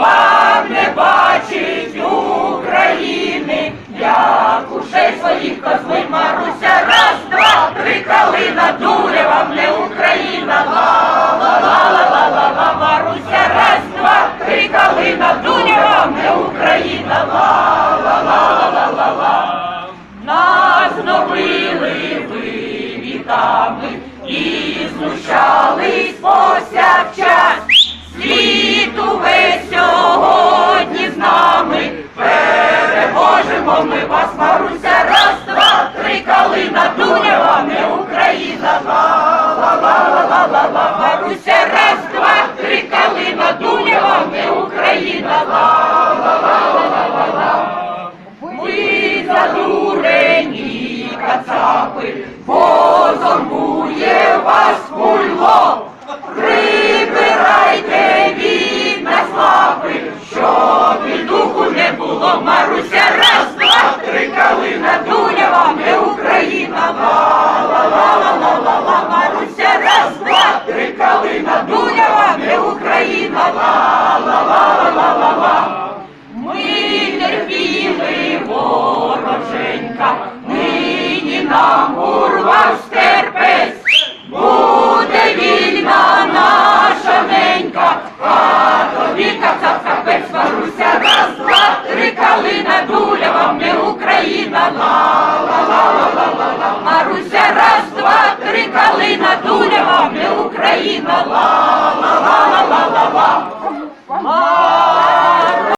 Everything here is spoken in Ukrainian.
вам не бачить України, як уже своїх козли Маруся, раз, два, три калина, дуре вам не Україна, ла ла ла ла ла ла ла Маруся, раз, два, три калина, дуре вам не Україна, ла ла ла ла ла ла ла нас гнобили ви віками і знущались задурені кацапи, нам урвав стерпець, буде вільна наша ненька, а тобі кацап капець Маруся, раз, два, три калина, дуля вам не Україна, ла ла ла ла ла ла ла Маруся, раз, два, три калина, дуля вам не Україна, ла